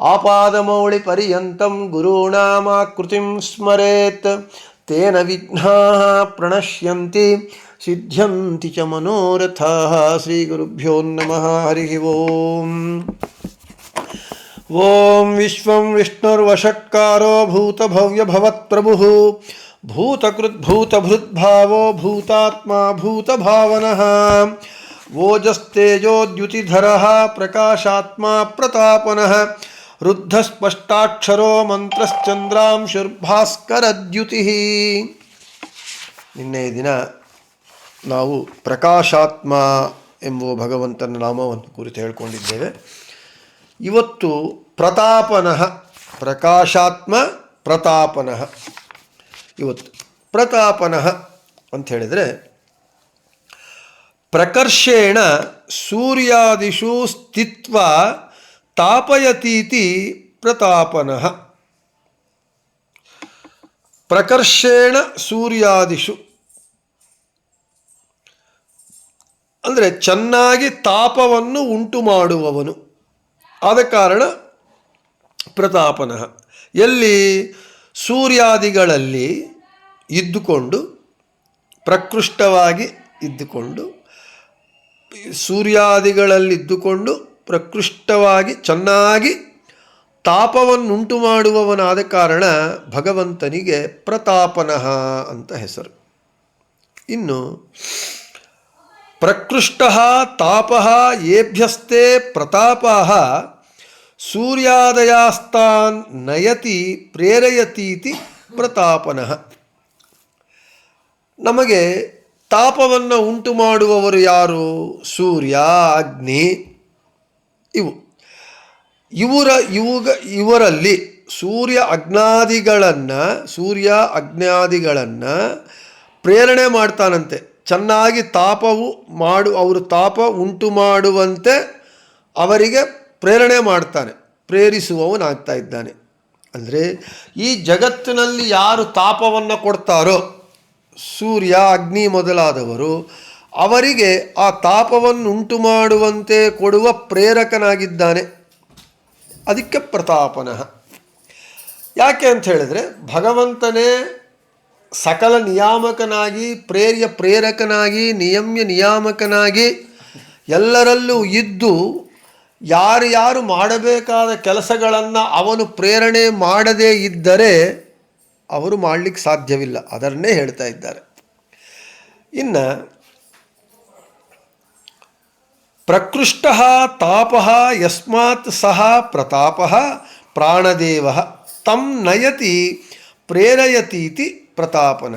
आपादमौलिपर्यन्तं गुरूणामाकृतिं स्मरेत्। तेन विघ्नाः प्रणश्यन्ति, सिद्ध्यन्ति च मनोरथाः। श्रीगुरुभ्यो नमः, हरिः ओम्। ॐ विश्वं विष्णुर्वषट्कारो भूतभव्यभवत्प्रभुः। भूतकृद्भूतभृद्भावो भूतात्मा भूतभावनः। ओजस्तेजोद्युतिधरः प्रकाशात्मा प्रतापनः। ರುದ್ಧಸ್ಪಷ್ಟಾಕ್ಷರೋ ಮಂತ್ರಶ್ಚಂದ್ರಾಂಶುರ್ಭಾಸ್ಕರದ್ಯುತಿ ನಿನ್ನೆಯ ದಿನ ನಾವು ಪ್ರಕಾಶಾತ್ಮ ಎಂಬುವ ಭಗವಂತನ ನಾಮವನ್ನು ಕುರಿತು ಹೇಳ್ಕೊಂಡಿದ್ದೇವೆ. ಇವತ್ತು ಪ್ರತಾಪನಃ ಪ್ರಕಾಶಾತ್ಮ ಪ್ರತಾಪನಃ. ಇವತ್ತು ಪ್ರತಾಪನಃ ಅಂತ ಹೇಳಿದರೆ ಪ್ರಕರ್ಷೇಣ ಸೂರ್ಯಾದಿಷು ಸ್ಥಿತ್ವ ತಾಪಯತೀತಿ ಪ್ರತಾಪನಃ. ಪ್ರಕರ್ಷೇಣ ಸೂರ್ಯಾದಿಷು. ಅಂದರೆ ಚೆನ್ನಾಗಿ ತಾಪವನ್ನು ಉಂಟು ಮಾಡುವವನು. ಆದ ಕಾರಣ ಪ್ರತಾಪನಃ. ಎಲ್ಲಿ? ಸೂರ್ಯಾದಿಗಳಲ್ಲಿ ಇದ್ದುಕೊಂಡು, ಪ್ರಕೃಷ್ಟವಾಗಿ ಇದ್ದುಕೊಂಡು, ಸೂರ್ಯಾದಿಗಳಲ್ಲಿದ್ದುಕೊಂಡು ಪ್ರಕೃಷ್ಟವಾಗಿ ಚೆನ್ನಾಗಿ ತಾಪವನ್ನುಂಟು ಮಾಡುವವನಾದ ಕಾರಣ ಭಗವಂತನಿಗೆ ಪ್ರತಾಪನಃ ಅಂತ ಹೆಸರು. ಇನ್ನು ಪ್ರಕೃಷ್ಟ ತಾಪ ಏಭ್ಯಸ್ತೆ ಪ್ರತಾಪ ಸೂರ್ಯಾದಯಾಸ್ತಾನ್ ನಯತಿ ಪ್ರೇರಯತೀತಿ ಪ್ರತಾಪನಃ. ನಮಗೆ ತಾಪವನ್ನು ಉಂಟು ಮಾಡುವವರು ಯಾರು? ಸೂರ್ಯ, ಅಗ್ನಿ. ಇವು. ಇವರ, ಇವುಗ, ಇವರಲ್ಲಿ ಸೂರ್ಯ ಅಗ್ನಾದಿಗಳನ್ನು ಸೂರ್ಯ ಅಗ್ನಾದಿಗಳನ್ನು ಪ್ರೇರಣೆ ಮಾಡ್ತಾನಂತೆ. ಚೆನ್ನಾಗಿ ತಾಪವು ಮಾಡು, ಅವರು ತಾಪ ಉಂಟು ಮಾಡುವಂತೆ ಅವರಿಗೆ ಪ್ರೇರಣೆ ಮಾಡ್ತಾನೆ, ಪ್ರೇರಿಸುವವನಾಗ್ತಾ ಇದ್ದಾನೆ. ಅಂದರೆ ಈ ಜಗತ್ತಿನಲ್ಲಿ ಯಾರು ತಾಪವನ್ನು ಕೊಡ್ತಾರೋ, ಸೂರ್ಯ, ಅಗ್ನಿ ಮೊದಲಾದವರು ಅವರಿಗೆ ಆ ತಾಪವನ್ನುಂಟು ಮಾಡುವಂತೆ ಕೊಡುವ ಪ್ರೇರಕನಾಗಿದ್ದಾನೆ. ಅದಕ್ಕೆ ಪ್ರತಾಪನಃ. ಯಾಕೆ ಅಂತ ಹೇಳಿದರೆ, ಭಗವಂತನೇ ಸಕಲ ನಿಯಾಮಕನಾಗಿ, ಪ್ರೇರ್ಯ ಪ್ರೇರಕನಾಗಿ, ನಿಯಮ್ಯ ನಿಯಾಮಕನಾಗಿ ಎಲ್ಲರಲ್ಲೂ ಇದ್ದು ಯಾರು ಯಾರು ಮಾಡಬೇಕಾದ ಕೆಲಸಗಳನ್ನು ಅವನು ಪ್ರೇರಣೆ ಮಾಡದೇ ಇದ್ದರೆ ಅವರು ಮಾಡಲಿಕ್ಕೆ ಸಾಧ್ಯವಿಲ್ಲ. ಅದನ್ನೇ ಹೇಳ್ತಾ ಇದ್ದಾರೆ. ಇನ್ನು ಪ್ರಕೃಷ್ಟ ತಾಪ ಯಸ್ಮಾತ್ ಸಹ ಪ್ರತಾಪ ಪ್ರಾಣದೇವ ತಂ ನಯತಿ ಪ್ರೇರಯತೀತಿ ಪ್ರತಾಪನ.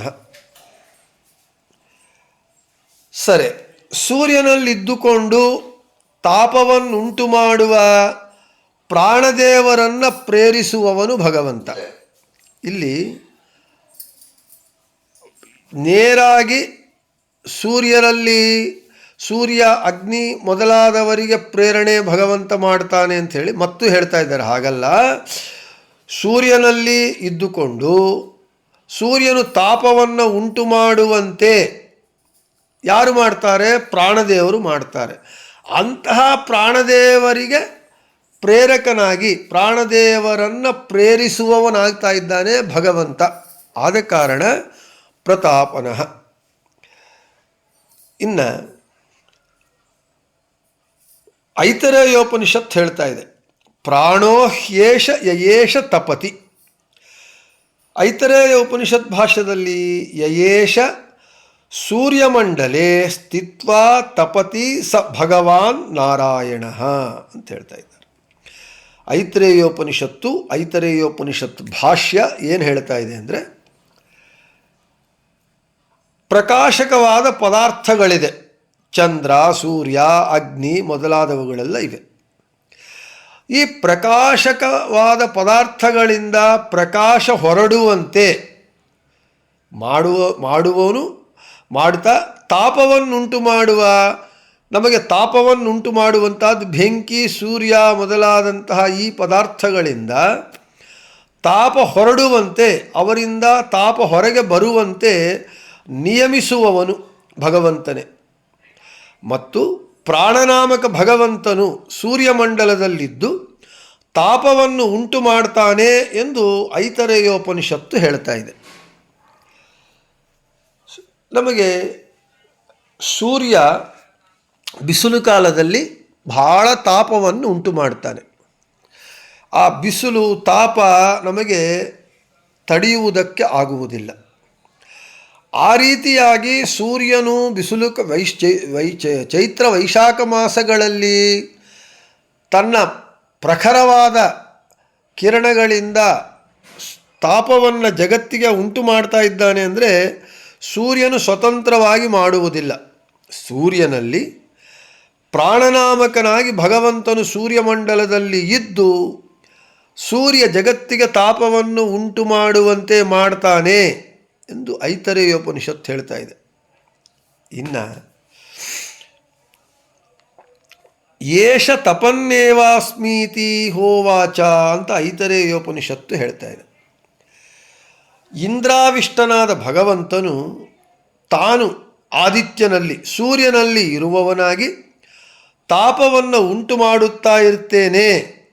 ಸರಿ, ಸೂರ್ಯನಲ್ಲಿದ್ದುಕೊಂಡು ತಾಪವನ್ನುಂಟು ಮಾಡುವ ಪ್ರಾಣದೇವರನ್ನು ಪ್ರೇರಿಸುವವನು ಭಗವಂತ. ಇಲ್ಲಿ ನೇರಾಗಿ ಸೂರ್ಯರಲ್ಲಿ ಸೂರ್ಯ, ಅಗ್ನಿ ಮೊದಲಾದವರಿಗೆ ಪ್ರೇರಣೆ ಭಗವಂತ ಮಾಡ್ತಾನೆ ಅಂತ ಹೇಳಿ ಮತ್ತು ಹೇಳ್ತಾ ಇದ್ದಾರೆ. ಹಾಗಲ್ಲ, ಸೂರ್ಯನಲ್ಲಿ ಇದ್ದುಕೊಂಡು ಸೂರ್ಯನು ತಾಪವನ್ನು ಉಂಟು ಮಾಡುವಂತೆ ಯಾರು ಮಾಡ್ತಾರೆ? ಪ್ರಾಣದೇವರು ಮಾಡ್ತಾರೆ. ಅಂತಹ ಪ್ರಾಣದೇವರಿಗೆ ಪ್ರೇರಕನಾಗಿ, ಪ್ರಾಣದೇವರನ್ನು ಪ್ರೇರಿಸುವವನಾಗ್ತಾ ಇದ್ದಾನೆ ಭಗವಂತ. ಆದ ಕಾರಣ ಪ್ರತಾಪನಃ. ಇನ್ನು ಐತರೇಯೋಪನಿಷತ್ ಹೇಳ್ತಾ ಇದೆ. ಪ್ರಾಣೋ ಹ್ಯೇಷ ಯಯೇಷ ತಪತಿ. ಐತರೇಯ ಉಪನಿಷತ್ ಭಾಷ್ಯದಲ್ಲಿ ಯಯೇಷ ಸೂರ್ಯಮಂಡಲೆ ಸ್ಥಿತ್ವ ತಪತಿ ಸ ಭಗವಾನ್ ನಾರಾಯಣ ಅಂತ ಹೇಳ್ತಾ ಇದ್ದಾರೆ. ಐತ್ರೇಯೋಪನಿಷತ್ತು, ಐತರೇಯೋಪನಿಷತ್ ಭಾಷ್ಯ ಏನು ಹೇಳ್ತಾ ಇದೆ ಅಂದರೆ ಪ್ರಕಾಶಕವಾದ ಪದಾರ್ಥಗಳಿದೆ. ಚಂದ್ರ, ಸೂರ್ಯ, ಅಗ್ನಿ ಮೊದಲಾದವುಗಳೆಲ್ಲ ಇವೆ. ಈ ಪ್ರಕಾಶಕವಾದ ಪದಾರ್ಥಗಳಿಂದ ಪ್ರಕಾಶ ಹೊರಡುವಂತೆ ಮಾಡುವ, ಮಾಡುವವನು ಮಾಡ್ತಾ ತಾಪವನ್ನುಂಟು ಮಾಡುವ, ನಮಗೆ ತಾಪವನ್ನುಂಟು ಮಾಡುವಂಥದ್ದು ಬೆಂಕಿ, ಸೂರ್ಯ ಮೊದಲಾದಂತಹ ಈ ಪದಾರ್ಥಗಳಿಂದ ತಾಪ ಹೊರಡುವಂತೆ, ಅವರಿಂದ ತಾಪ ಹೊರಗೆ ಬರುವಂತೆ ನಿಯಮಿಸುವವನು ಭಗವಂತನೇ. ಮತ್ತು ಪ್ರಾಣನಾಮಕ ಭಗವಂತನು ಸೂರ್ಯಮಂಡಲದಲ್ಲಿದ್ದು ತಾಪವನ್ನು ಉಂಟು ಮಾಡ್ತಾನೆ ಎಂದು ಐತರೇಯೋಪನಿಷತ್ತು ಹೇಳ್ತಾ ಇದೆ. ನಮಗೆ ಸೂರ್ಯ ಬಿಸಿಲು ಕಾಲದಲ್ಲಿ ಬಹಳ ತಾಪವನ್ನು ಉಂಟು ಮಾಡ್ತಾನೆ. ಆ ಬಿಸಿಲು ತಾಪ ನಮಗೆ ತಡೆಯುವುದಕ್ಕೆ ಆಗುವುದಿಲ್ಲ. ಆ ರೀತಿಯಾಗಿ ಸೂರ್ಯನು ಬಿಸಿಲು ವೈಶ್ ವೈ ಚೈತ್ರ ವೈಶಾಖ ಮಾಸಗಳಲ್ಲಿ ತನ್ನ ಪ್ರಖರವಾದ ಕಿರಣಗಳಿಂದ ತಾಪವನ್ನು ಜಗತ್ತಿಗೆ ಉಂಟು ಮಾಡ್ತಾ ಇದ್ದಾನೆ ಅಂದರೆ ಸೂರ್ಯನು ಸ್ವತಂತ್ರವಾಗಿ ಮಾಡುವುದಿಲ್ಲ. ಸೂರ್ಯನಲ್ಲಿ ಪ್ರಾಣನಾಮಕನಾಗಿ ಭಗವಂತನು ಸೂರ್ಯಮಂಡಲದಲ್ಲಿ ಇದ್ದು ಸೂರ್ಯ ಜಗತ್ತಿಗೆ ತಾಪವನ್ನು ಉಂಟು ಮಾಡುವಂತೆ ಮಾಡ್ತಾನೆ. ಎಂದು ಐತರೇಯೋಪನಿಷತ್ತು ಹೇಳ್ತಾ ಇದೆ. ಇನ್ನು, ಏಷ ತಪನ್ನೇವಾಸ್ಮೀತಿ ಹೋವಾಚ ಅಂತ ಐತರೇಯೋಪನಿಷತ್ತು ಹೇಳ್ತಾ ಇದೆ. ಇಂದ್ರಾವಿಷ್ಟನಾದ ಭಗವಂತನು ತಾನು ಆದಿತ್ಯನಲ್ಲಿ, ಸೂರ್ಯನಲ್ಲಿ ಇರುವವನಾಗಿ ತಾಪವನ್ನು ಉಂಟು ಮಾಡುತ್ತಾ ಇರ್ತೇನೆ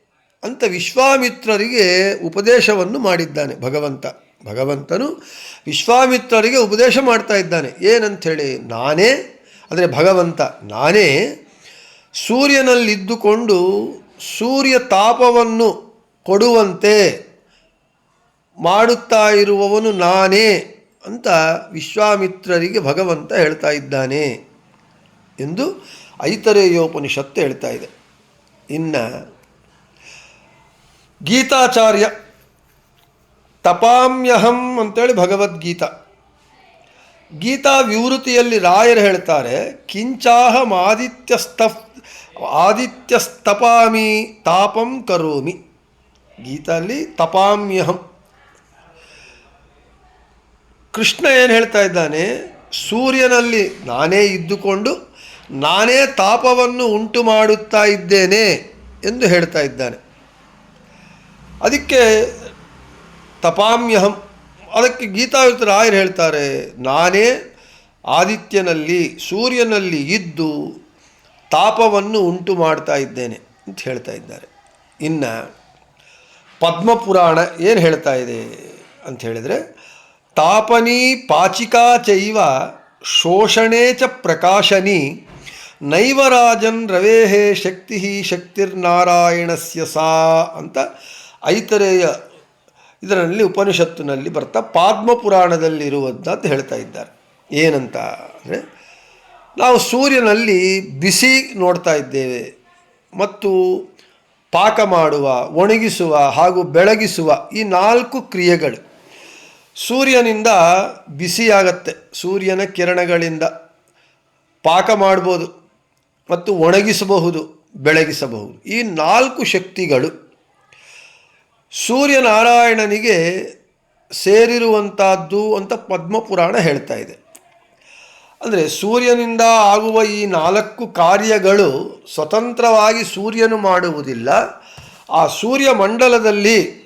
ಅಂತ ವಿಶ್ವಾಮಿತ್ರರಿಗೆ ಉಪದೇಶವನ್ನು ಮಾಡಿದ್ದಾನೆ ಭಗವಂತ. ಭಗವಂತನು ವಿಶ್ವಾಮಿತ್ರರಿಗೆ ಉಪದೇಶ ಮಾಡ್ತಾ ಇದ್ದಾನೆ. ಏನಂಥೇಳಿ? ನಾನೇ, ಅಂದರೆ ಭಗವಂತ, ನಾನೇ ಸೂರ್ಯನಲ್ಲಿದ್ದುಕೊಂಡು ಸೂರ್ಯ ತಾಪವನ್ನು ಕೊಡುವಂತೆ ಮಾಡುತ್ತಾ ಇರುವವನು ನಾನೇ ಅಂತ ವಿಶ್ವಾಮಿತ್ರರಿಗೆ ಭಗವಂತ ಹೇಳ್ತಾ ಇದ್ದಾನೆ ಎಂದು ಐತರೇಯೋಪನಿಷತ್ತು ಹೇಳ್ತಾ ಇದೆ. ಇನ್ನು ಗೀತಾಚಾರ್ಯ ತಪಾಮ್ಯಹಂ ಅಂತೇಳಿ ಭಗವದ್ಗೀತಾ. ಗೀತಾ ವಿವೃತಿಯಲ್ಲಿ ರಾಯರು ಹೇಳ್ತಾರೆ, ಕಿಂಚಾಹಂ ಆದಿತ್ಯಸ್ತಫ್ ಆದಿತ್ಯಸ್ತಪಾಮಿ ತಾಪಂ ಕರೋಮಿ. ಗೀತಲ್ಲಿ ತಪಾಮ್ಯಹಂ. ಕೃಷ್ಣ ಏನು ಹೇಳ್ತಾ ಇದ್ದಾನೆ, ಸೂರ್ಯನಲ್ಲಿ ನಾನೇ ಇದ್ದುಕೊಂಡು, ನಾನೇ ತಾಪವನ್ನು ಉಂಟು ಮಾಡುತ್ತಾ ಇದ್ದೇನೆ ಎಂದು ಹೇಳ್ತಾ ಇದ್ದಾನೆ. ಅದಕ್ಕೆ ತಪಾಮ್ಯಹಂ. ಅದಕ್ಕೆ ಗೀತಾವಿತ ರಾಯರು ಹೇಳ್ತಾರೆ, ನಾನೇ ಆದಿತ್ಯನಲ್ಲಿ, ಸೂರ್ಯನಲ್ಲಿ ಇದ್ದು ತಾಪವನ್ನು ಉಂಟು ಮಾಡ್ತಾ ಇದ್ದೇನೆ ಅಂತ ಹೇಳ್ತಾ ಇದ್ದಾರೆ. ಇನ್ನು ಪದ್ಮಪುರಾಣ ಏನು ಹೇಳ್ತಾ ಇದೆ ಅಂತ ಹೇಳಿದರೆ, ತಾಪನಿ ಪಾಚಿಕಾ ಚೈವ ಶೋಷಣೆ ಚ ಪ್ರಕಾಶನಿ ನೈವರಾಜನ್ ರವೇಹೇ ಶಕ್ತಿ ಶಕ್ತಿರ್ನಾರಾಯಣಸ್ಯ ಸಾ ಅಂತ ಐತರೇಯ ಇದರಲ್ಲಿ ಉಪನಿಷತ್ತಿನಲ್ಲಿ ಬರ್ತಾ ಪಾದ್ಮಪುರಾಣದಲ್ಲಿರುವಂಥದ್ದು ಹೇಳ್ತಾ ಇದ್ದಾರೆ. ಏನಂತ ಅಂದರೆ, ನಾವು ಸೂರ್ಯನಲ್ಲಿ ಬಿಸಿ ನೋಡ್ತಾ ಇದ್ದೇವೆ ಮತ್ತು ಪಾಕ ಮಾಡುವ, ಒಣಗಿಸುವ ಹಾಗೂ ಬೆಳಗಿಸುವ ಈ ನಾಲ್ಕು ಕ್ರಿಯೆಗಳು ಸೂರ್ಯನಿಂದ ಬಿಸಿಯಾಗತ್ತೆ. ಸೂರ್ಯನ ಕಿರಣಗಳಿಂದ ಪಾಕ ಮಾಡ್ಬೋದು ಮತ್ತು ಒಣಗಿಸಬಹುದು, ಬೆಳಗಿಸಬಹುದು. ಈ ನಾಲ್ಕು ಶಕ್ತಿಗಳು ಸೂರ್ಯನಾರಾಯಣನಿಗೆ ಸೇರಿರುವಂಥದ್ದು ಅಂತ ಪದ್ಮಪುರಾಣ ಹೇಳ್ತಾ ಇದೆ. ಅಂದರೆ ಸೂರ್ಯನಿಂದ ಆಗುವ ಈ ನಾಲ್ಕು ಕಾರ್ಯಗಳು ಸ್ವತಂತ್ರವಾಗಿ ಸೂರ್ಯನು ಮಾಡುವುದಿಲ್ಲ. ಆ ಸೂರ್ಯ ಮಂಡಲದಲ್ಲಿ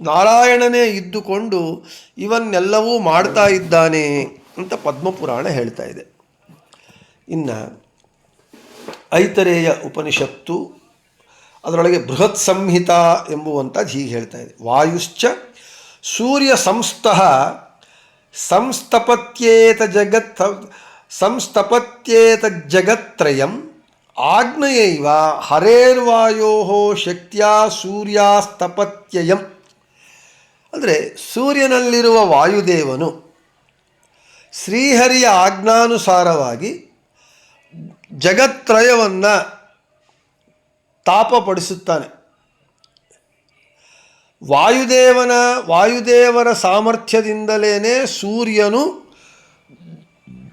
ನಾರಾಯಣನೇ ಇದ್ದುಕೊಂಡು ಇವನ್ನೆಲ್ಲವೂ ಮಾಡ್ತಾ ಇದ್ದಾನೆ ಅಂತ ಪದ್ಮಪುರಾಣ ಹೇಳ್ತಾ ಇದೆ. ಇನ್ನು ಐತರೇಯ ಉಪನಿಷತ್ತು ಅದರೊಳಗೆ ಬೃಹತ್ ಸಂಹಿತ ಎಂಬುವಂಥದ್ದು ಹೀಗೆ ಹೇಳ್ತಾ ಇದೆ. ವಾಯುಶ್ಚ ಸೂರ್ಯ ಸಂಸ್ಥಃ ಸಂಸ್ತಪತ್ಯೇತ ಜಗತ್ ಸಂಸ್ತಪತ್ಯೇತ ಜಗತ್ರಯಂ ಆಗ್ನೇಯೈವ ಹರೇರ್ವಾಯೋ ಶಕ್ತಿಯ ಸೂರ್ಯಾಸ್ತಪತ್ಯಯಂ. ಅಂದರೆ ಸೂರ್ಯನಲ್ಲಿರುವ ವಾಯುದೇವನು ಶ್ರೀಹರಿಯ ಆಜ್ಞಾನುಸಾರವಾಗಿ ಜಗತ್ರಯವನ್ನು ತಾಪಪಡಿಸುತ್ತಾನೆ. ವಾಯುದೇವನ, ವಾಯುದೇವರ ಸಾಮರ್ಥ್ಯದಿಂದಲೇ ಸೂರ್ಯನು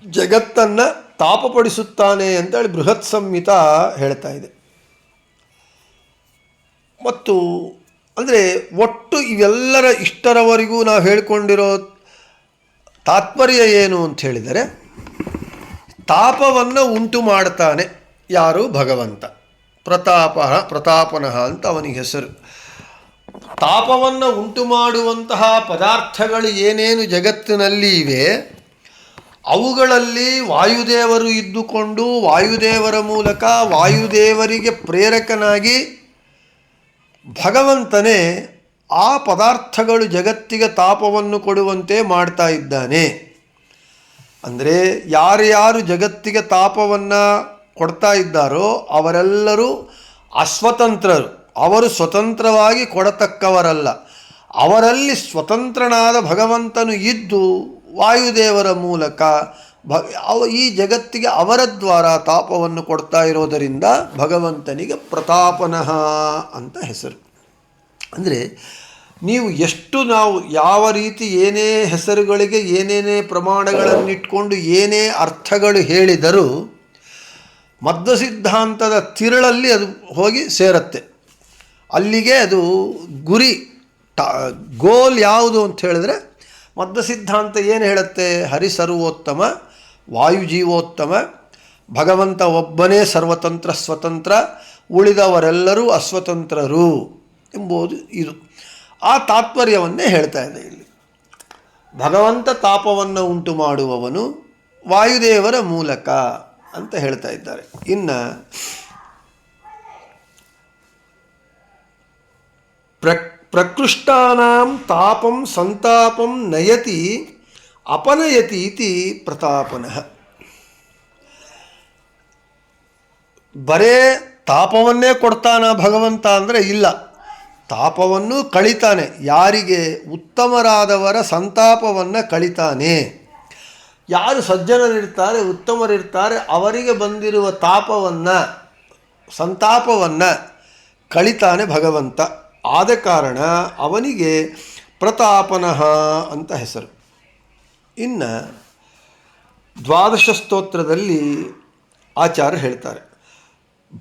ಜಗತ್ತನ್ನು ತಾಪಪಡಿಸುತ್ತಾನೆ ಅಂತೇಳಿ ಬೃಹತ್ ಸಂಹಿತ ಹೇಳ್ತಾ ಇದೆ. ಮತ್ತು ಅಂದರೆ ಒಟ್ಟು ಇವೆಲ್ಲರ ಇಷ್ಟರವರೆಗೂ ನಾವು ಹೇಳಿಕೊಂಡಿರೋ ತಾತ್ಪರ್ಯ ಏನು ಅಂತ ಹೇಳಿದರೆ, ತಾಪವನ್ನು ಉಂಟು ಮಾಡ್ತಾನೆ ಯಾರು ಭಗವಂತ. ಪ್ರತಾಪ ಪ್ರತಾಪನಃ ಅಂತ ಅವನಿಗೆ ಹೆಸರು. ತಾಪವನ್ನು ಉಂಟು ಮಾಡುವಂತಹ ಪದಾರ್ಥಗಳು ಏನೇನು ಜಗತ್ತಿನಲ್ಲಿ ಇವೆ, ಅವುಗಳಲ್ಲಿ ವಾಯುದೇವರು ಇದ್ದುಕೊಂಡು ವಾಯುದೇವರ ಮೂಲಕ ವಾಯುದೇವರಿಗೆ ಪ್ರೇರಕನಾಗಿ ಭಗವಂತನೇ ಆ ಪದಾರ್ಥಗಳು ಜಗತ್ತಿಗೆ ತಾಪವನ್ನು ಕೊಡುವಂತೆ ಮಾಡ್ತಾ ಇದ್ದಾನೆ. ಅಂದರೆ ಯಾರ್ಯಾರು ಜಗತ್ತಿಗೆ ತಾಪವನ್ನು ಕೊಡ್ತಾ ಇದ್ದಾರೋ ಅವರೆಲ್ಲರೂ ಅಸ್ವತಂತ್ರರು. ಅವರು ಸ್ವತಂತ್ರವಾಗಿ ಕೊಡತಕ್ಕವರಲ್ಲ. ಅವರಲ್ಲಿ ಸ್ವತಂತ್ರನಾದ ಭಗವಂತನು ಇದ್ದು ವಾಯುದೇವರ ಮೂಲಕ ಭ, ಅವ, ಈ ಜಗತ್ತಿಗೆ ಅವರ ದ್ವಾರ ತಾಪವನ್ನು ಕೊಡ್ತಾ ಇರೋದರಿಂದ ಭಗವಂತನಿಗೆ ಪ್ರತಾಪನಃ ಅಂತ ಹೆಸರು. ಅಂದರೆ ನೀವು ಎಷ್ಟು ನಾವು ಯಾವ ರೀತಿ ಏನೇ ಹೆಸರುಗಳಿಗೆ ಏನೇನೇ ಪ್ರಮಾಣಗಳನ್ನಿಟ್ಕೊಂಡು ಏನೇ ಅರ್ಥಗಳು ಹೇಳಿದರೂ ಮಧ್ವ ಸಿದ್ಧಾಂತದ ತಿರುಳಲ್ಲಿ ಅದು ಹೋಗಿ ಸೇರತ್ತೆ. ಅಲ್ಲಿಗೆ ಅದು ಗುರಿ, ಟ, ಗೋಲ್ ಯಾವುದು ಅಂತ ಹೇಳಿದ್ರೆ ಮದ್ದ ಸಿದ್ಧಾಂತ ಏನು ಹೇಳುತ್ತೆ? ಹರಿ ಸರ್ವೋತ್ತಮ ವಾಯುಜೀವೋತ್ತಮ, ಭಗವಂತ ಒಬ್ಬನೇ ಸರ್ವತಂತ್ರ, ಸ್ವತಂತ್ರ, ಉಳಿದವರೆಲ್ಲರೂ ಅಸ್ವತಂತ್ರರು ಎಂಬುದು ಇದು. ಆ ತಾತ್ಪರ್ಯವನ್ನೇ ಹೇಳ್ತಾ ಇದೆ ಇಲ್ಲಿ. ಭಗವಂತ ತಾಪವನ್ನು ಉಂಟು ಮಾಡುವವನು ವಾಯುದೇವರ ಮೂಲಕ. ಅಂತ ಹೇಳ್ತಾ ಇದ್ದಾರೆ. ಇನ್ನು ಪ್ರ ಪ್ರಕೃಷ್ಟಾನಾಂ ತಾಪಂ ಸಂತಾಪಂ ನಯತಿ ಅಪನಯತಿ ಇತಿ ಪ್ರತಾಪನಃ. ಬರೇ ತಾಪವನ್ನೇ ಕೊಡ್ತಾನ ಭಗವಂತ ಅಂದರೆ ಇಲ್ಲ. ತಾಪವನ್ನು ಕಳಿತಾನೆ. ಯಾರಿಗೆ ಉತ್ತಮರಾದವರ ಸಂತಾಪವನ್ನು ಕಳಿತಾನೆ. ಯಾರು ಸಜ್ಜನರಿರ್ತಾರೆ, ಉತ್ತಮರಿರ್ತಾರೆ, ಅವರಿಗೆ ಬಂದಿರುವ ತಾಪವನ್ನು, ಸಂತಾಪವನ್ನು ಕಳಿತಾನೆ ಭಗವಂತ. ಆದ ಕಾರಣ ಅವನಿಗೆ ಪ್ರತಾಪನಃ ಅಂತ ಹೆಸರು. ಇನ್ನು ದ್ವಾದಶ ಸ್ತೋತ್ರದಲ್ಲಿ ಆಚಾರ್ಯ ಹೇಳ್ತಾರೆ,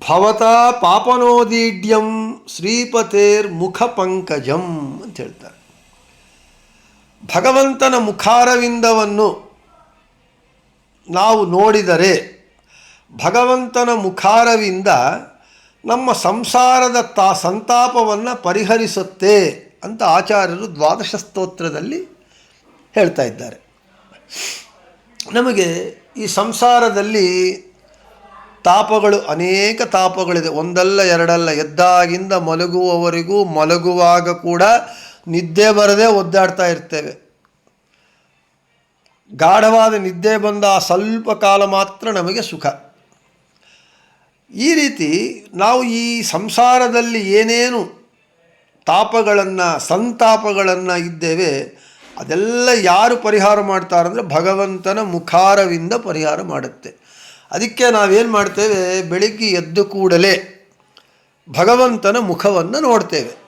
ಭವತ ಪಾಪನೋದೀಢ್ಯಂ ಶ್ರೀಪತೇರ್ ಮುಖ ಪಂಕಜಂ ಅಂತ ಹೇಳ್ತಾರೆ. ಭಗವಂತನ ಮುಖಾರವಿಂದವನ್ನು ನಾವು ನೋಡಿದರೆ ಭಗವಂತನ ಮುಖಾರವಿಂದ ನಮ್ಮ ಸಂಸಾರದ ತಾ ಸಂತಾಪವನ್ನು ಪರಿಹರಿಸುತ್ತೆ ಅಂತ ಆಚಾರ್ಯರು ದ್ವಾದಶ ಸ್ತೋತ್ರದಲ್ಲಿ ಹೇಳ್ತಾ ಇದ್ದಾರೆ. ನಮಗೆ ಈ ಸಂಸಾರದಲ್ಲಿ ತಾಪಗಳು ಅನೇಕ ತಾಪಗಳಿದೆ. ಒಂದಲ್ಲ, ಎರಡಲ್ಲ, ಎದ್ದಾಗಿಂದ ಮಲಗುವವರೆಗೂ ಮಲಗುವಾಗ ಕೂಡ ನಿದ್ದೆ ಬರದೆ ಒದ್ದಾಡ್ತಾ ಇರ್ತೇವೆ. ಗಾಢವಾದ ನಿದ್ದೆ ಬಂದ ಸ್ವಲ್ಪ ಕಾಲ ಮಾತ್ರ ನಮಗೆ ಸುಖ. ಈ ರೀತಿ ನಾವು ಈ ಸಂಸಾರದಲ್ಲಿ ಏನೇನು ತಾಪಗಳನ್ನು, ಸಂತಾಪಗಳನ್ನು ಇದ್ದೇವೆ, ಅದೆಲ್ಲ ಯಾರು ಪರಿಹಾರ ಮಾಡ್ತಾರಂದರೆ ಭಗವಂತನ ಮುಖಾರವಿಂದ ಪರಿಹಾರ ಮಾಡುತ್ತೆ. ಅದಕ್ಕೆ ನಾವೇನು ಮಾಡ್ತೇವೆ? ಬೆಳಿಗ್ಗೆ ಎದ್ದು ಕೂಡಲೇ ಭಗವಂತನ ಮುಖವನ್ನು ನೋಡ್ತೇವೆ.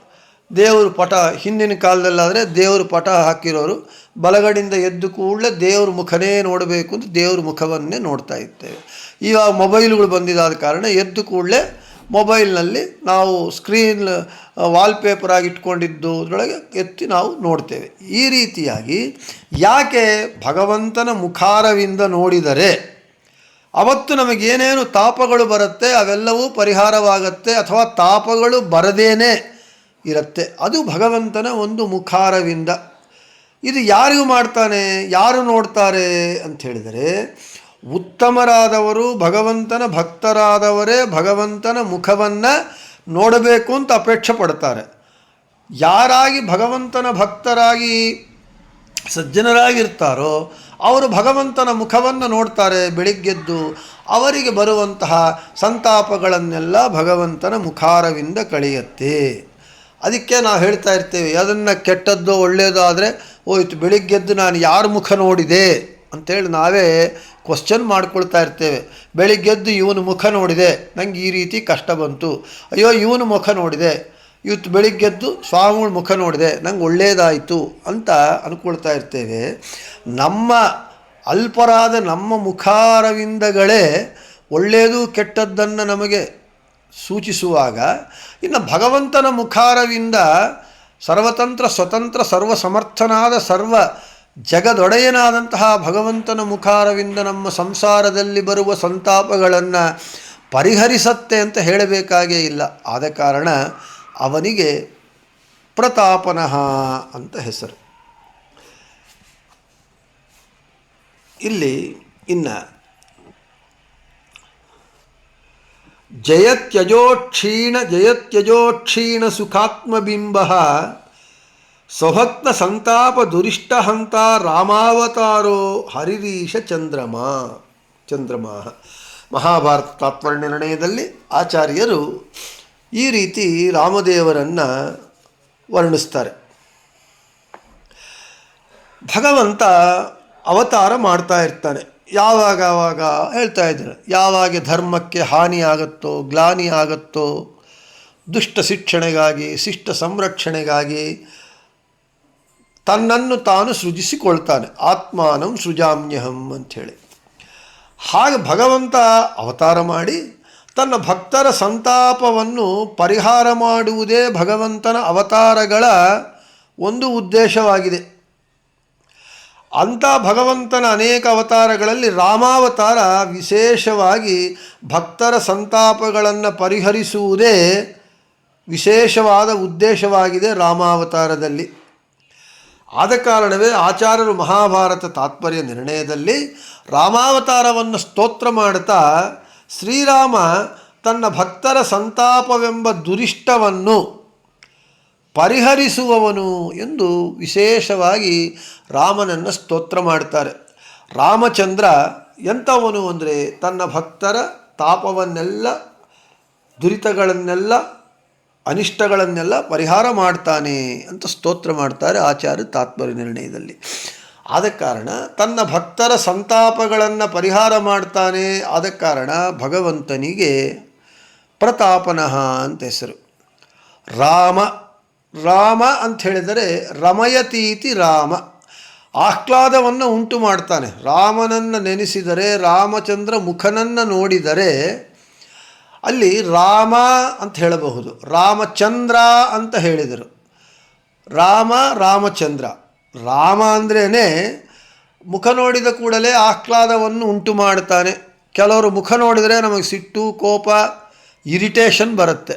ದೇವರು ಪಟ, ಹಿಂದಿನ ಕಾಲದಲ್ಲಾದರೆ ದೇವರು ಪಟ ಹಾಕಿರೋರು. ಬಲಗಡೆಯಿಂದ ಎದ್ದು ಕೂಡಲೇ ದೇವ್ರ ಮುಖನೇ ನೋಡಬೇಕು ಅಂತ ದೇವ್ರ ಮುಖವನ್ನೇ ನೋಡ್ತಾ ಇರ್ತೇವೆ. ಇವಾಗ ಮೊಬೈಲ್ಗಳು ಬಂದಿದಾದ ಕಾರಣ ಎದ್ದು ಕೂಡಲೇ ಮೊಬೈಲ್ನಲ್ಲಿ ನಾವು ಸ್ಕ್ರೀನ್, ವಾಲ್ಪೇಪರ್ ಆಗಿ ಇಟ್ಕೊಂಡಿದ್ದು ಅದರೊಳಗೆ ಎತ್ತಿ ನಾವು ನೋಡ್ತೇವೆ. ಈ ರೀತಿಯಾಗಿ ಯಾಕೆ ಭಗವಂತನ ಮುಖಾರವಿಂದ ನೋಡಿದರೆ, ಅವತ್ತು ನಮಗೇನೇನು ತಾಪಗಳು ಬರುತ್ತೆ ಅವೆಲ್ಲವೂ ಪರಿಹಾರವಾಗತ್ತೆ ಅಥವಾ ತಾಪಗಳು ಬರದೇನೆ ಇರುತ್ತೆ. ಅದು ಭಗವಂತನ ಒಂದು ಮುಖಾರವಿಂದ. ಇದು ಯಾರಿಗೂ ಮಾಡ್ತಾನೆ, ಯಾರು ನೋಡ್ತಾರೆ ಅಂತ ಹೇಳಿದರೆ, ಉತ್ತಮರಾದವರು ಭಗವಂತನ ಭಕ್ತರಾದವರೇ ಭಗವಂತನ ಮುಖವನ್ನು ನೋಡಬೇಕು ಅಂತ ಅಪೇಕ್ಷೆ ಪಡ್ತಾರೆ. ಯಾರಾಗಿ ಭಗವಂತನ ಭಕ್ತರಾಗಿ ಸಜ್ಜನರಾಗಿರ್ತಾರೋ, ಅವರು ಭಗವಂತನ ಮುಖವನ್ನು ನೋಡ್ತಾರೆ ಬೆಳಿಗ್ಗೆದ್ದು. ಅವರಿಗೆ ಬರುವಂತಹ ಸಂತಾಪಗಳನ್ನೆಲ್ಲ ಭಗವಂತನ ಮುಖಾರವಿಂದ ಕಳೆಯುತ್ತೆ. ಅದಕ್ಕೆ ನಾವು ಹೇಳ್ತಾ ಇರ್ತೇವೆ, ಅದನ್ನು ಕೆಟ್ಟದ್ದು ಒಳ್ಳೆಯದು ಆದರೆ, ಹೋಯ್ತು ಬೆಳಿಗ್ಗೆದ್ದು ನಾನು ಯಾರ ಮುಖ ನೋಡಿದೆ? ಅಂತೇಳಿ ನಾವೇ ಕ್ವಶನ್ ಮಾಡ್ಕೊಳ್ತಾ ಇರ್ತೇವೆ. ಬೆಳಿಗ್ಗೆದ್ದು ಇವನು ಮುಖ ನೋಡಿದೆ, ನಂಗೆ ಈ ರೀತಿ ಕಷ್ಟ ಬಂತು. ಅಯ್ಯೋ, ಇವನು ಮುಖ ನೋಡಿದೆ. ಇವತ್ತು ಬೆಳಿಗ್ಗೆದ್ದು ಸ್ವಾಮಿಗಳ ಮುಖ ನೋಡಿದೆ, ನಂಗೆ ಒಳ್ಳೆಯದಾಯಿತು ಅಂತ ಅಂದ್ಕೊಳ್ತಾ ಇರ್ತೇವೆ. ನಮ್ಮ ಅಲ್ಪರಾದ ನಮ್ಮ ಮುಖಾರವಿಂದಗಳೇ ಒಳ್ಳೆಯದು ಕೆಟ್ಟದ್ದನ್ನು ನಮಗೆ ಸೂಚಿಸುವಾಗ, ಇನ್ನು ಭಗವಂತನ ಮುಖಾರವಿಂದ ಸರ್ವತಂತ್ರ, ಸ್ವತಂತ್ರ ಸರ್ವ ಸಮರ್ಥನಾದ ಸರ್ವ ಜಗದೊಡೆಯನಾದಂತಹ ಭಗವಂತನ ಮುಖಾರವಿಂದ ನಮ್ಮ ಸಂಸಾರದಲ್ಲಿ ಬರುವ ಸಂತಾಪಗಳನ್ನು ಪರಿಹರಿಸತ್ತೆ ಅಂತ ಹೇಳಬೇಕಾಗೇ ಇಲ್ಲ. ಆದ ಕಾರಣ ಅವನಿಗೆ ಪ್ರತಾಪನಃ ಅಂತ ಹೆಸರು. ಇಲ್ಲಿ ಇನ್ನು ಜಯತ್ಯಜೋಕ್ಷೀಣ ಜಯತ್ಯಜೋಕ್ಷೀಣ ಸುಖಾತ್ಮಬಿಂಬ ಸ್ವಭಕ್ತ ಸಂತಾಪ ದುರಿಷ್ಟಹಂತ ರಾಮಾವತಾರೋ ಹರಿರೀಶ ಚಂದ್ರಮ. ಚಂದ್ರಮ. ಮಹಾಭಾರತ ತಾತ್ಪರ್ಯ ನಿರ್ಣಯದಲ್ಲಿ ಆಚಾರ್ಯರು ಈ ರೀತಿ ರಾಮದೇವರನ್ನು ವರ್ಣಿಸ್ತಾರೆ. ಭಗವಂತ ಅವತಾರ ಮಾಡ್ತಾ ಇರ್ತಾನೆ. ಯಾವಾಗ ಆವಾಗ ಹೇಳ್ತಾ ಇದ್ದಾರೆ ಯಾವಾಗ ಧರ್ಮಕ್ಕೆ ಹಾನಿ ಆಗುತ್ತೋ ಗ್ಲಾನಿ ಆಗುತ್ತೋ ದುಷ್ಟ ಶಿಕ್ಷಣೆಗಾಗಿ, ಶಿಷ್ಟ ಸಂರಕ್ಷಣೆಗಾಗಿ ತನ್ನನ್ನು ತಾನು ಸೃಜಿಸಿಕೊಳ್ತಾನೆ. ಆತ್ಮಾನಂ ಸೃಜಾಮ್ಯಹಂ ಅಂಥೇಳಿ. ಹಾಗೆ ಭಗವಂತ ಅವತಾರ ಮಾಡಿ ತನ್ನ ಭಕ್ತರ ಸಂತಾಪವನ್ನು ಪರಿಹಾರ ಮಾಡುವುದೇ ಭಗವಂತನ ಅವತಾರಗಳ ಒಂದು ಉದ್ದೇಶವಾಗಿದೆ. ಅಂಥ ಭಗವಂತನ ಅನೇಕ ಅವತಾರಗಳಲ್ಲಿ ರಾಮಾವತಾರ ವಿಶೇಷವಾಗಿ ಭಕ್ತರ ಸಂತಾಪಗಳನ್ನು ಪರಿಹರಿಸುವುದೇ ವಿಶೇಷವಾದ ಉದ್ದೇಶವಾಗಿದೆ ರಾಮಾವತಾರದಲ್ಲಿ. ಆದ ಕಾರಣವೇ ಆಚಾರ್ಯರು ಮಹಾಭಾರತ ತಾತ್ಪರ್ಯ ನಿರ್ಣಯದಲ್ಲಿ ರಾಮಾವತಾರವನ್ನು ಸ್ತೋತ್ರ ಮಾಡುತ್ತಾ ಶ್ರೀರಾಮ ತನ್ನ ಭಕ್ತರ ಸಂತಾಪವೆಂಬ ದುರಿಷ್ಟವನ್ನು ಪರಿಹರಿಸುವವನು ಎಂದು ವಿಶೇಷವಾಗಿ ರಾಮನನ್ನು ಸ್ತೋತ್ರ ಮಾಡ್ತಾರೆ. ರಾಮಚಂದ್ರ ಎಂಥವನು ಅಂದರೆ ತನ್ನ ಭಕ್ತರ ತಾಪವನ್ನೆಲ್ಲ, ದುರಿತಗಳನ್ನೆಲ್ಲ, ಅನಿಷ್ಟಗಳನ್ನೆಲ್ಲ ಪರಿಹಾರ ಮಾಡ್ತಾನೆ ಅಂತ ಸ್ತೋತ್ರ ಮಾಡ್ತಾರೆ ಆಚಾರ್ಯ ತಾತ್ಪರ್ಯ ನಿರ್ಣಯದಲ್ಲಿ. ಆದ ಕಾರಣ ತನ್ನ ಭಕ್ತರ ಸಂತಾಪಗಳನ್ನು ಪರಿಹಾರ ಮಾಡ್ತಾನೆ ಆದ ಕಾರಣ ಭಗವಂತನಿಗೆ ಪ್ರತಾಪನಃ ಅಂತ ಹೆಸರು. ರಾಮ ರಾಮ ಅಂತ ಹೇಳಿದರೆ ರಮಯತೀತಿ ರಾಮ. ಆಹ್ಲಾದವನ್ನು ಉಂಟು ಮಾಡ್ತಾನೆ. ರಾಮನನ್ನು ನೆನೆಸಿದರೆ, ರಾಮಚಂದ್ರ ಮುಖನನ್ನು ನೋಡಿದರೆ ಅಲ್ಲಿ ರಾಮ ಅಂತ ಹೇಳಬಹುದು. ರಾಮಚಂದ್ರ ಅಂತ ಹೇಳಿದರು. ರಾಮ, ರಾಮಚಂದ್ರ. ರಾಮ ಅಂದ್ರೇ ಮುಖ ನೋಡಿದ ಕೂಡಲೇ ಆಹ್ಲಾದವನ್ನು ಉಂಟು ಮಾಡ್ತಾನೆ. ಕೆಲವರು ಮುಖ ನೋಡಿದರೆ ನಮಗೆ ಸಿಟ್ಟು, ಕೋಪ, ಇರಿಟೇಷನ್ ಬರುತ್ತೆ.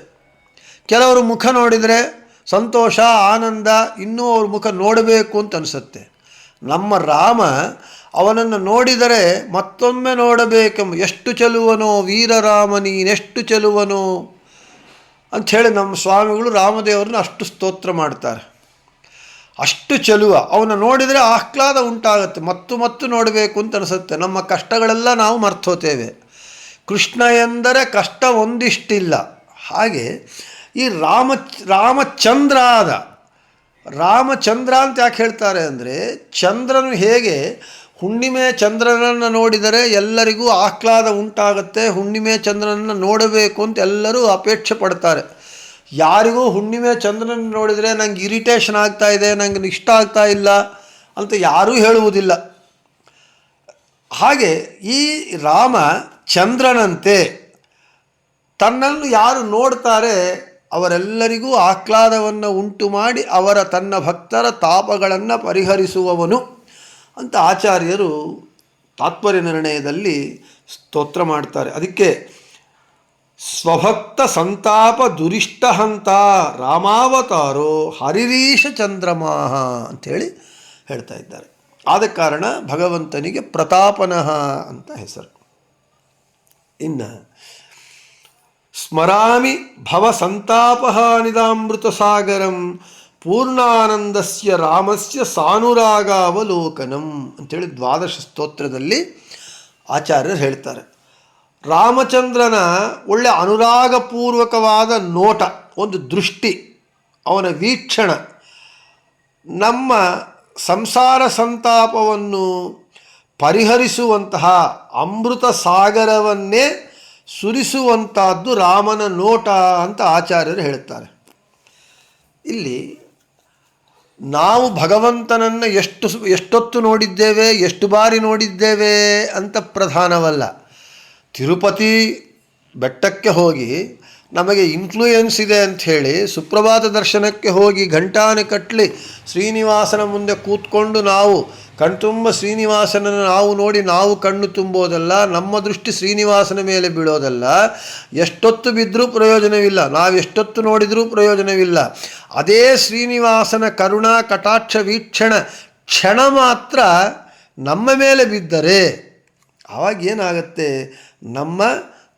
ಕೆಲವರು ಮುಖ ನೋಡಿದರೆ ಸಂತೋಷ, ಆನಂದ ಇನ್ನೂ ಅವ್ರ ಮುಖ ನೋಡಬೇಕು ಅಂತ ಅನಿಸುತ್ತೆ. ನಮ್ಮ ರಾಮ ಅವನನ್ನು ನೋಡಿದರೆ ಮತ್ತೊಮ್ಮೆ ನೋಡಬೇಕೆಂಬ ಎಷ್ಟು ಚೆಲುವನೋ ವೀರರಾಮ ನೀನೆಷ್ಟು ಚೆಲುವನೋ ಅಂಥೇಳಿ ನಮ್ಮ ಸ್ವಾಮಿಗಳು ರಾಮದೇವರನ್ನ ಅಷ್ಟು ಸ್ತೋತ್ರ ಮಾಡ್ತಾರೆ. ಅಷ್ಟು ಚೆಲುವ. ಅವನ ನೋಡಿದರೆ ಆಹ್ಲಾದ ಉಂಟಾಗುತ್ತೆ. ಮತ್ತು ಮತ್ತು ನೋಡಬೇಕು ಅಂತ ಅನಿಸುತ್ತೆ. ನಮ್ಮ ಕಷ್ಟಗಳೆಲ್ಲ ನಾವು ಮರ್ತೋತೇವೆ. ಕೃಷ್ಣ ಎಂದರೆ ಕಷ್ಟ ಒಂದಿಷ್ಟಿಲ್ಲ. ಹಾಗೆ ಈ ರಾಮ, ರಾಮಚಂದ್ರ ಆದ. ರಾಮಚಂದ್ರ ಅಂತ ಯಾಕೆ ಹೇಳ್ತಾರೆ ಅಂದರೆ, ಚಂದ್ರನು ಹೇಗೆ ಹುಣ್ಣಿಮೆ ಚಂದ್ರನನ್ನು ನೋಡಿದರೆ ಎಲ್ಲರಿಗೂ ಆಹ್ಲಾದ ಉಂಟಾಗುತ್ತೆ, ಹುಣ್ಣಿಮೆ ಚಂದ್ರನನ್ನು ನೋಡಬೇಕು ಅಂತ ಎಲ್ಲರೂ ಅಪೇಕ್ಷೆ ಪಡ್ತಾರೆ. ಯಾರಿಗೂ ಹುಣ್ಣಿಮೆ ಚಂದ್ರನ ನೋಡಿದರೆ ನಂಗೆ ಇರಿಟೇಷನ್ ಆಗ್ತಾ ಇದೆ, ನಂಗೆ ಇಷ್ಟ ಆಗ್ತಾ ಇಲ್ಲ ಅಂತ ಯಾರೂ ಹೇಳುವುದಿಲ್ಲ. ಹಾಗೆ ಈ ರಾಮ ಚಂದ್ರನಂತೆ ತನ್ನನ್ನು ಯಾರು ನೋಡ್ತಾರೆ ಅವರೆಲ್ಲರಿಗೂ ಆಹ್ಲಾದವನ್ನು ಉಂಟು ಮಾಡಿ ಅವರ ತನ್ನ ಭಕ್ತರ ತಾಪಗಳನ್ನು ಪರಿಹರಿಸುವವನು ಅಂತ ಆಚಾರ್ಯರು ತಾತ್ಪರ್ಯ ನಿರ್ಣಯದಲ್ಲಿ ಸ್ತೋತ್ರ ಮಾಡ್ತಾರೆ. ಅದಕ್ಕೆ ಸ್ವಭಕ್ತ ಸಂತಾಪ ದುರಿಷ್ಟಹಂತ ರಾಮಾವತಾರೋ ಹರಿರೀಶ ಚಂದ್ರಮಾಹ ಅಂಥೇಳಿ ಹೇಳ್ತಾ ಇದ್ದಾರೆ. ಆದ ಕಾರಣ ಭಗವಂತನಿಗೆ ಪ್ರತಾಪನಃ ಅಂತ ಹೆಸರು. ಇನ್ನು ಸ್ಮರಾಮಿ ಭವ ಸಂತಾಪಹಾನಿದಾಮೃತ ಸಾಗರಂ ಪೂರ್ಣಾನಂದಸ್ಯ ರಾಮಸ್ಯ ಸಾನುರಾಗಾವಲೋಕನಂ ಅಂಥೇಳಿ ದ್ವಾದಶ ಸ್ತೋತ್ರದಲ್ಲಿ ಆಚಾರ್ಯರು ಹೇಳ್ತಾರೆ. ರಾಮಚಂದ್ರನ ಒಳ್ಳೆ ಅನುರಾಗಪೂರ್ವಕವಾದ ನೋಟ, ಒಂದು ದೃಷ್ಟಿ, ಅವನ ವೀಕ್ಷಣ, ನಮ್ಮ ಸಂಸಾರ ಸಂತಾಪವನ್ನು ಪರಿಹರಿಸುವಂತಹ ಅಮೃತ ಸಾಗರವನ್ನೇ ಸುರಿಸುವಂತಹದ್ದು ರಾಮನ ನೋಟ ಅಂತ ಆಚಾರ್ಯರು ಹೇಳುತ್ತಾರೆ. ಇಲ್ಲಿ ನಾವು ಭಗವಂತನನ್ನು ಎಷ್ಟು ಎಷ್ಟೊತ್ತು ನೋಡಿದ್ದೇವೆ, ಎಷ್ಟು ಬಾರಿ ನೋಡಿದ್ದೇವೆ ಅಂತ ಪ್ರಧಾನವಲ್ಲ. ತಿರುಪತಿ ಬೆಟ್ಟಕ್ಕೆ ಹೋಗಿ ನಮಗೆ ಇನ್ಫ್ಲೂಯೆನ್ಸ್ ಇದೆ ಅಂಥೇಳಿ ಸುಪ್ರಭಾತ ದರ್ಶನಕ್ಕೆ ಹೋಗಿ ಘಂಟಾನೆ ಕಟ್ಟಲಿ ಶ್ರೀನಿವಾಸನ ಮುಂದೆ ಕೂತ್ಕೊಂಡು ನಾವು ಕಣ್ತುಂಬ ಶ್ರೀನಿವಾಸನನ್ನು ನಾವು ನೋಡಿ ನಾವು ಕಣ್ಣು ತುಂಬೋದಲ್ಲ, ನಮ್ಮ ದೃಷ್ಟಿ ಶ್ರೀನಿವಾಸನ ಮೇಲೆ ಬೀಳೋದಲ್ಲ. ಎಷ್ಟೊತ್ತು ಬಿದ್ದರೂ ಪ್ರಯೋಜನವಿಲ್ಲ, ನಾವು ಎಷ್ಟೊತ್ತು ನೋಡಿದರೂ ಪ್ರಯೋಜನವಿಲ್ಲ. ಅದೇ ಶ್ರೀನಿವಾಸನ ಕರುಣಾ ಕಟಾಕ್ಷ ವೀಕ್ಷಣ ಕ್ಷಣ ಮಾತ್ರ ನಮ್ಮ ಮೇಲೆ ಬಿದ್ದರೆ ಆವಾಗ ಏನಾಗುತ್ತೆ? ನಮ್ಮ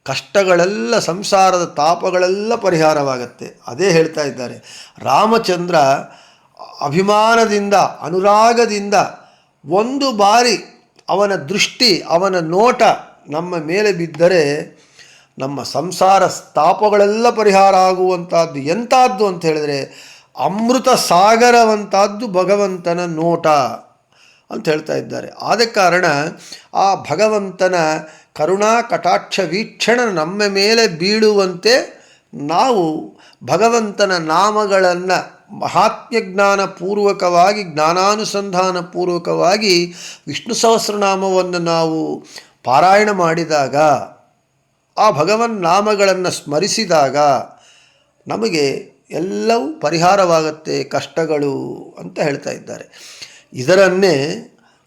ಕಷ್ಟಗಳೆಲ್ಲ, ಸಂಸಾರದ ತಾಪಗಳೆಲ್ಲ ಪರಿಹಾರವಾಗತ್ತೆ. ಅದೇ ಹೇಳ್ತಾ ಇದ್ದಾರೆ. ರಾಮಚಂದ್ರ ಅಭಿಮಾನದಿಂದ, ಅನುರಾಗದಿಂದ ಒಂದು ಬಾರಿ ಅವನ ದೃಷ್ಟಿ, ಅವನ ನೋಟ ನಮ್ಮ ಮೇಲೆ ಬಿದ್ದರೆ ನಮ್ಮ ಸಂಸಾರ ಸ್ಥಾಪಗಳೆಲ್ಲ ಪರಿಹಾರ ಆಗುವಂಥದ್ದು ಎಂಥದ್ದು ಅಂತ ಹೇಳಿದರೆ ಅಮೃತ ಸಾಗರವಂಥದ್ದು ಭಗವಂತನ ನೋಟ ಅಂತ ಹೇಳ್ತಾ ಇದ್ದಾರೆ. ಆದ ಕಾರಣ ಆ ಭಗವಂತನ ಕರುಣಾ ಕಟಾಕ್ಷ ವೀಕ್ಷಣ ನಮ್ಮ ಮೇಲೆ ಬೀಳುವಂತೆ ನಾವು ಭಗವಂತನ ನಾಮಗಳನ್ನು ಮಹಾತ್ಮ್ಯ ಜ್ಞಾನ ಪೂರ್ವಕವಾಗಿ ಜ್ಞಾನಾನುಸಂಧಾನ ಪೂರ್ವಕವಾಗಿ ವಿಷ್ಣು ಸಹಸ್ರನಾಮವನ್ನು ನಾವು ಪಾರಾಯಣ ಮಾಡಿದಾಗ, ಆ ಭಗವನ್ ನಾಮಗಳನ್ನು ಸ್ಮರಿಸಿದಾಗ ನಮಗೆ ಎಲ್ಲವೂ ಪರಿಹಾರವಾಗುತ್ತೆ, ಕಷ್ಟಗಳು ಅಂತ ಹೇಳ್ತಾ ಇದ್ದಾರೆ. ಇದರನ್ನೇ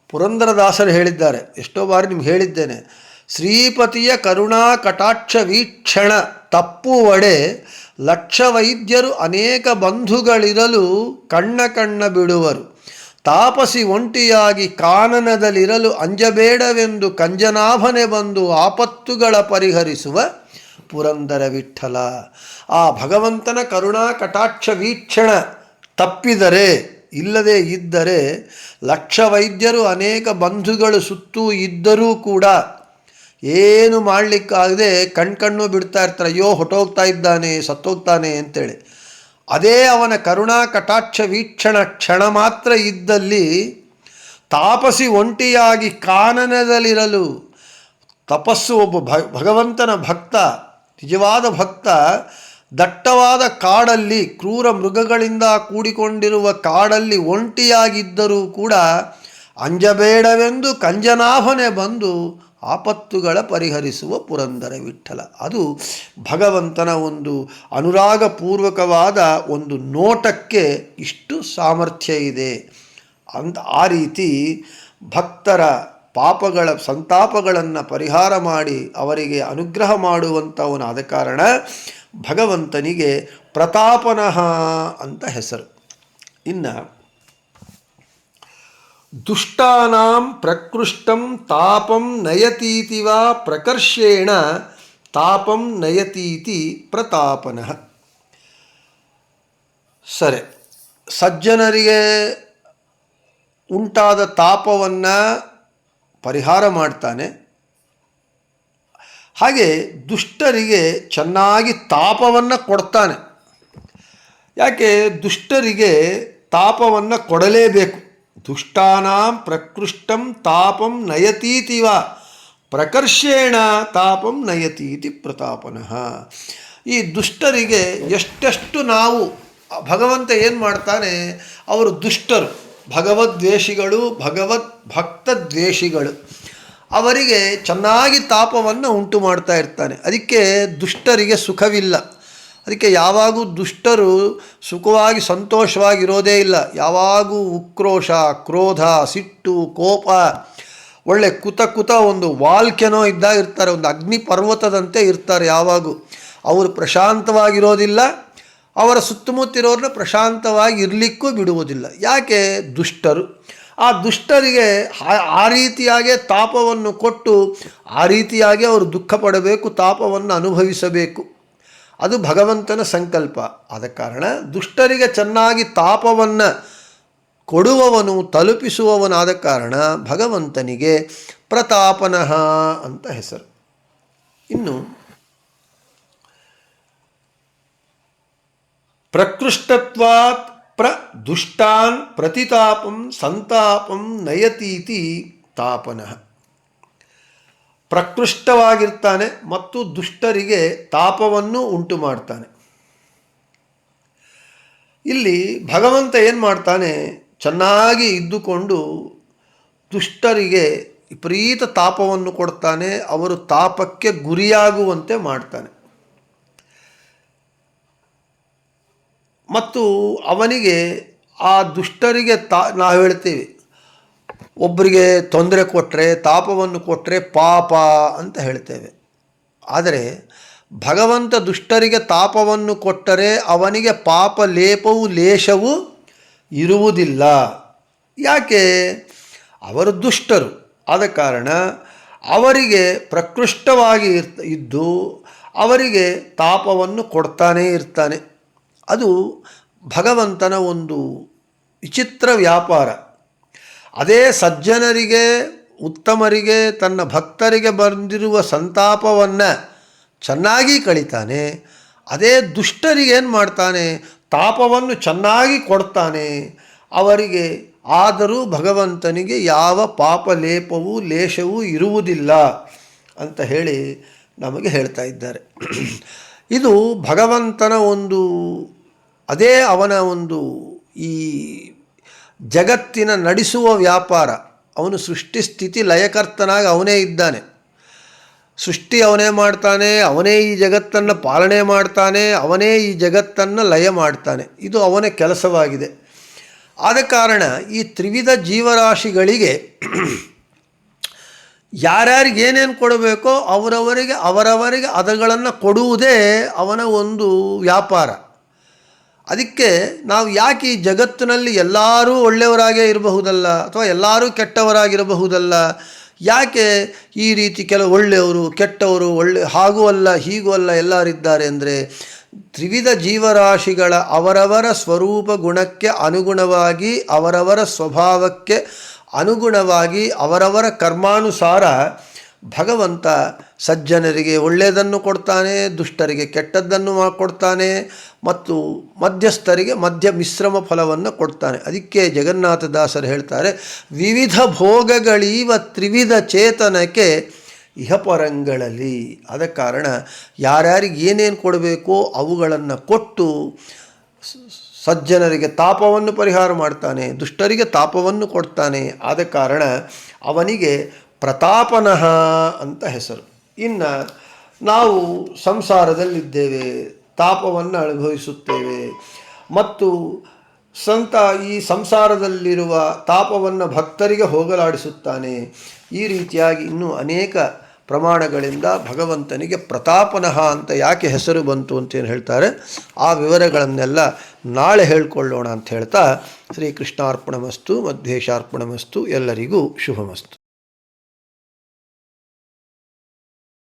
ಪುರಂದರದಾಸರು ಹೇಳಿದ್ದಾರೆ. ಎಷ್ಟೋ ಬಾರಿ ನಿಮ್ಗೆ ಹೇಳಿದ್ದೇನೆ, ಶ್ರೀಪತಿಯ ಕರುಣಾ ಕಟಾಕ್ಷ ವೀಕ್ಷಣ ತಪ್ಪುವಡೆ ಲಕ್ಷ ವೈದ್ಯರು ಅನೇಕ ಬಂಧುಗಳಿರಲು ಕಣ್ಣ ಕಣ್ಣ ಬಿಡುವರು. ತಾಪಸಿ ಒಂಟಿಯಾಗಿ ಕಾನನದಲ್ಲಿರಲು ಅಂಜಬೇಡವೆಂದು ಕಂಜನಾಭನೆ ಬಂದು ಆಪತ್ತುಗಳ ಪರಿಹರಿಸುವ ಪುರಂದರ ವಿಠಲ. ಆ ಭಗವಂತನ ಕರುಣಾ ಕಟಾಕ್ಷ ವೀಕ್ಷಣ ತಪ್ಪಿದರೆ, ಇಲ್ಲದೆ ಇದ್ದರೆ ಲಕ್ಷ ವೈದ್ಯರು ಅನೇಕ ಬಂಧುಗಳು ಸುತ್ತೂ ಇದ್ದರೂ ಕೂಡ ಏನು ಮಾಡಲಿಕ್ಕಾಗದೆ ಕಣ್ಕಣ್ಣು ಬಿಡ್ತಾ ಇರ್ತಾರೆ, ಅಯ್ಯೋ ಹೊಟ್ಟೋಗ್ತಾ ಇದ್ದಾನೆ, ಸತ್ತೋಗ್ತಾನೆ ಅಂತೇಳಿ. ಅದೇ ಅವನ ಕರುಣಾ ಕಟಾಕ್ಷ ವೀಕ್ಷಣ ಕ್ಷಣ ಮಾತ್ರ ಇದ್ದಲ್ಲಿ ತಾಪಸಿ ಒಂಟಿಯಾಗಿ ಕಾನನದಲ್ಲಿರಲು ತಪಸ್ಸು ಒಬ್ಬ ಭಗವಂತನ ಭಕ್ತ, ನಿಜವಾದ ಭಕ್ತ, ದಟ್ಟವಾದ ಕಾಡಲ್ಲಿ, ಕ್ರೂರ ಮೃಗಗಳಿಂದ ಕೂಡಿಕೊಂಡಿರುವ ಕಾಡಲ್ಲಿ ಒಂಟಿಯಾಗಿದ್ದರೂ ಕೂಡ ಅಂಜಬೇಡವೆಂದು ಕಂಜನಾಭನೆ ಬಂದು ಆಪತ್ತುಗಳ ಪರಿಹರಿಸುವ ಪುರಂದರ ವಿಠಲ ಅದು ಭಗವಂತನ ಒಂದು ಅನುರಾಗಪೂರ್ವಕವಾದ ಒಂದು ನೋಟಕ್ಕೆ ಇಷ್ಟು ಸಾಮರ್ಥ್ಯ ಇದೆ. ಅಂತ ಆ ರೀತಿ ಭಕ್ತರ ಪಾಪಗಳ ಸಂತಾಪಗಳನ್ನು ಪರಿಹಾರ ಮಾಡಿ ಅವರಿಗೆ ಅನುಗ್ರಹ ಮಾಡುವಂಥವನಾದ ಕಾರಣ ಭಗವಂತನಿಗೆ ಪ್ರತಾಪನಃ ಅಂತ ಹೆಸರು. ಇನ್ನು ದುಷ್ಟಾನಾಂ ಪ್ರಕೃಷ್ಟಂ ತಾಪಂ ನಯತೀತಿ ವಾ ಪ್ರಕರ್ಷೇಣ ತಾಪಂ ನಯತೀತಿ ಪ್ರತಾಪನಃ. ಸರಿ, ಸಜ್ಜನರಿಗೆ ಉಂಟಾದ ತಾಪವನ್ನು ಪರಿಹಾರ ಮಾಡ್ತಾನೆ. ಹಾಗೆ ದುಷ್ಟರಿಗೆ ಚೆನ್ನಾಗಿ ತಾಪವನ್ನು ಕೊಡ್ತಾನೆ. ಯಾಕೆ? ದುಷ್ಟರಿಗೆ ತಾಪವನ್ನು ಕೊಡಲೇಬೇಕು. ದುಷ್ಟಾನಾಂ ಪ್ರಕೃಷ್ಟಂ ತಾಪಂ ನಯತೀತಿವ ಪ್ರಕರ್ಷೇಣ ತಾಪಂ ನಯತೀತಿ ಪ್ರತಾಪನಃ ಈ ದುಷ್ಟರಿಗೆ ಎಷ್ಟೆಷ್ಟು ನಾವು, ಭಗವಂತ ಏನು ಮಾಡ್ತಾನೆ, ಅವರು ದುಷ್ಟರು ಭಗವದ್ವೇಷಿಗಳು ಭಗವದ್ ಭಕ್ತ ದ್ವೇಷಿಗಳು, ಅವರಿಗೆ ಚೆನ್ನಾಗಿ ತಾಪವನ್ನು ಉಂಟು ಮಾಡ್ತಾ ಇರ್ತಾನೆ. ಅದಕ್ಕೆ ದುಷ್ಟರಿಗೆ ಸುಖವಿಲ್ಲ. ಅದಕ್ಕೆ ಯಾವಾಗೂ ದುಷ್ಟರು ಸುಖವಾಗಿ ಸಂತೋಷವಾಗಿರೋದೇ ಇಲ್ಲ. ಯಾವಾಗೂ ಉಕ್ರೋಶ, ಕ್ರೋಧ, ಸಿಟ್ಟು, ಕೋಪ, ಒಳ್ಳೆ ಕುತ ಕುತ ಒಂದು ವಾಲ್ಕೆನೋ ಇದ್ದಾಗ ಇರ್ತಾರೆ, ಒಂದು ಅಗ್ನಿ ಪರ್ವತದಂತೆ ಇರ್ತಾರೆ ಯಾವಾಗೂ. ಅವರು ಪ್ರಶಾಂತವಾಗಿರೋದಿಲ್ಲ, ಅವರ ಸುತ್ತಮುತ್ತಿರೋರನ್ನ ಪ್ರಶಾಂತವಾಗಿ ಇರಲಿಕ್ಕೂ ಬಿಡುವುದಿಲ್ಲ. ಯಾಕೆ? ದುಷ್ಟರು. ಆ ದುಷ್ಟರಿಗೆ ಆ- ರೀತಿಯಾಗೇ ತಾಪವನ್ನು ಕೊಟ್ಟು, ಆ ರೀತಿಯಾಗಿ ಅವರು ದುಃಖ ಪಡಬೇಕು ತಾಪವನ್ನು ಅನುಭವಿಸಬೇಕು. ಅದು ಭಗವಂತನ ಸಂಕಲ್ಪ. ಆದ ಕಾರಣ ದುಷ್ಟರಿಗೆ ಚೆನ್ನಾಗಿ ತಾಪವನ್ನು ಕೊಡುವವನು, ತಲುಪಿಸುವವನಾದ ಕಾರಣ ಭಗವಂತನಿಗೆ ಪ್ರತಾಪನಃ ಅಂತ ಹೆಸರು. ಇನ್ನು ಪ್ರಕೃಷ್ಟತ್ವಾತ್ ಪ್ರ ದುಷ್ಟಾನ್ ಪ್ರತಿತಾಪಂ ಸಂತಾಪಂ ನಯತೀತಿ ತಾಪನಃ. ಪ್ರಕೃಷ್ಟವಾಗಿರ್ತಾನೆ ಮತ್ತು ದುಷ್ಟರಿಗೆ ತಾಪವನ್ನು ಉಂಟು ಮಾಡ್ತಾನೆ. ಇಲ್ಲಿ ಭಗವಂತ ಏನು ಮಾಡ್ತಾನೆ? ಚೆನ್ನಾಗಿ ಇದ್ದುಕೊಂಡು ದುಷ್ಟರಿಗೆ ವಿಪರೀತ ತಾಪವನ್ನು ಕೊಡ್ತಾನೆ, ಅವರು ತಾಪಕ್ಕೆ ಗುರಿಯಾಗುವಂತೆ ಮಾಡ್ತಾನೆ. ಮತ್ತು ಅವನಿಗೆ ಆ ದುಷ್ಟರಿಗೆ ತಾ, ನಾವು ಹೇಳ್ತೀವಿ ಒಬ್ಬರಿಗೆ ತೊಂದರೆ ಕೊಟ್ಟರೆ ತಾಪವನ್ನು ಕೊಟ್ಟರೆ ಪಾಪ ಅಂತ ಹೇಳ್ತೇವೆ. ಆದರೆ ಭಗವಂತ ದುಷ್ಟರಿಗೆ ತಾಪವನ್ನು ಕೊಟ್ಟರೆ ಅವನಿಗೆ ಪಾಪ ಲೇಪವು ಲೇಷವು ಇರುವುದಿಲ್ಲ. ಯಾಕೆ? ಅವರು ದುಷ್ಟರು. ಆದ ಕಾರಣ ಅವರಿಗೆ ಪ್ರಕೃಷ್ಟವಾಗಿ ಇರ್ತ, ಇದ್ದು ಅವರಿಗೆ ತಾಪವನ್ನು ಕೊಡ್ತಾನೇ ಇರ್ತಾನೆ. ಅದು ಭಗವಂತನ ಒಂದು ವಿಚಿತ್ರ ವ್ಯಾಪಾರ. ಅದೇ ಸಜ್ಜನರಿಗೆ, ಉತ್ತಮರಿಗೆ, ತನ್ನ ಭಕ್ತರಿಗೆ ಬಂದಿರುವ ಸಂತಾಪವನ್ನು ಚೆನ್ನಾಗಿ ಕಳಿತಾನೆ, ಅದೇ ದುಷ್ಟರಿಗೆ ಏನು ಮಾಡ್ತಾನೆ, ತಾಪವನ್ನು ಚೆನ್ನಾಗಿ ಕೊಡ್ತಾನೆ, ಅವರಿಗೆ ಆದರೂ ಭಗವಂತನಿಗೆ ಯಾವ ಪಾಪ ಲೇಪವೂ, ಲೇಷವೂ ಇರುವುದಿಲ್ಲ ಅಂತ ಹೇಳಿ ನಮಗೆ ಹೇಳ್ತಾ ಇದ್ದಾರೆ. ಇದು ಭಗವಂತನ ಒಂದು, ಅದೇ ಅವನ ಒಂದು ಈ ಜಗತ್ತಿನ ನಡೆಸುವ ವ್ಯಾಪಾರ. ಅವನು ಸೃಷ್ಟಿ ಸ್ಥಿತಿ ಲಯಕರ್ತನಾಗಿ ಅವನೇ ಇದ್ದಾನೆ. ಸೃಷ್ಟಿ ಅವನೇ ಮಾಡ್ತಾನೆ, ಅವನೇ ಈ ಜಗತ್ತನ್ನು ಪಾಲನೆ ಮಾಡ್ತಾನೆ, ಅವನೇ ಈ ಜಗತ್ತನ್ನು ಲಯ ಮಾಡ್ತಾನೆ. ಇದು ಅವನ ಕೆಲಸವಾಗಿದೆ. ಆದ ಕಾರಣ ಈ ತ್ರಿವಿಧ ಜೀವರಾಶಿಗಳಿಗೆ ಯಾರ್ಯಾರಿಗೆ ಏನೇನು ಕೊಡಬೇಕೋ ಅವರವರಿಗೆ ಅವರವರಿಗೆ ಅದಗಳನ್ನು ಕೊಡುವುದೇ ಅವನ ಒಂದು ವ್ಯಾಪಾರ. ಅದಕ್ಕೆ ನಾವು ಯಾಕೆ ಈ ಜಗತ್ತಿನಲ್ಲಿ ಎಲ್ಲರೂ ಒಳ್ಳೆಯವರಾಗೇ ಇರಬಹುದಲ್ಲ ಅಥವಾ ಎಲ್ಲರೂ ಕೆಟ್ಟವರಾಗಿರಬಹುದಲ್ಲ? ಯಾಕೆ ಈ ರೀತಿ ಕೆಲವು ಒಳ್ಳೆಯವರು, ಕೆಟ್ಟವರು, ಒಳ್ಳೆ ಹಾಗೂ ಅಲ್ಲ, ಹೀಗೂ ಅಲ್ಲ ಎಲ್ಲರಿದ್ದಾರೆ ಅಂದರೆ ತ್ರಿವಿಧ ಜೀವರಾಶಿಗಳ ಅವರವರ ಸ್ವರೂಪ ಗುಣಕ್ಕೆ ಅನುಗುಣವಾಗಿ, ಅವರವರ ಸ್ವಭಾವಕ್ಕೆ ಅನುಗುಣವಾಗಿ, ಅವರವರ ಕರ್ಮಾನುಸಾರ ಭಗವಂತ ಸಜ್ಜನರಿಗೆ ಒಳ್ಳೆಯದನ್ನು ಕೊಡ್ತಾನೆ, ದುಷ್ಟರಿಗೆ ಕೆಟ್ಟದ್ದನ್ನು ಕೊಡ್ತಾನೆ ಮತ್ತು ಮಧ್ಯಸ್ಥರಿಗೆ ಮಧ್ಯ ಮಿಶ್ರಮ ಫಲವನ್ನು ಕೊಡ್ತಾನೆ. ಅದಕ್ಕೆ ಜಗನ್ನಾಥದಾಸರು ಹೇಳ್ತಾರೆ, ವಿವಿಧ ಭೋಗಗಳೀವ ತ್ರಿವಿಧ ಚೇತನಕ್ಕೆ ಇಹಪರಂಗಳಲ್ಲಿ ಆದ ಕಾರಣ ಯಾರ್ಯಾರಿಗೆ ಏನೇನು ಕೊಡಬೇಕೋ ಅವುಗಳನ್ನು ಕೊಟ್ಟು ಸಜ್ಜನರಿಗೆ ತಾಪವನ್ನು ಪರಿಹಾರ ಮಾಡ್ತಾನೆ, ದುಷ್ಟರಿಗೆ ತಾಪವನ್ನು ಕೊಡ್ತಾನೆ. ಆದ ಕಾರಣ ಅವನಿಗೆ ಪ್ರತಾಪನಃ ಅಂತ ಹೆಸರು. ಇನ್ನು ನಾವು ಸಂಸಾರದಲ್ಲಿದ್ದೇವೆ. ತಾಪವನ್ನು ಅನುಭವಿಸುತ್ತೇವೆ. ಮತ್ತು ಸಂತ ಈ ಸಂಸಾರದಲ್ಲಿರುವ ತಾಪವನ್ನು ಭಕ್ತರಿಗೆ ಹೋಗಲಾಡಿಸುತ್ತಾನೆ. ಈ ರೀತಿಯಾಗಿ ಇನ್ನೂ ಅನೇಕ ಪ್ರಮಾಣಗಳಿಂದ ಭಗವಂತನಿಗೆ ಪ್ರತಾಪನಃ ಅಂತ ಯಾಕೆ ಹೆಸರು ಬಂತು ಅಂತೇನು ಹೇಳ್ತಾರೆ. ಆ ವಿವರಗಳನ್ನೆಲ್ಲ ನಾಳೆ ಹೇಳ್ಕೊಳ್ಳೋಣ ಅಂತ ಹೇಳ್ತಾ ಶ್ರೀಕೃಷ್ಣಾರ್ಪಣಮಸ್ತು ಮಧ್ವೇಶಾರ್ಪಣಮಸ್ತು ಎಲ್ಲರಿಗೂ ಶುಭಮಸ್ತು.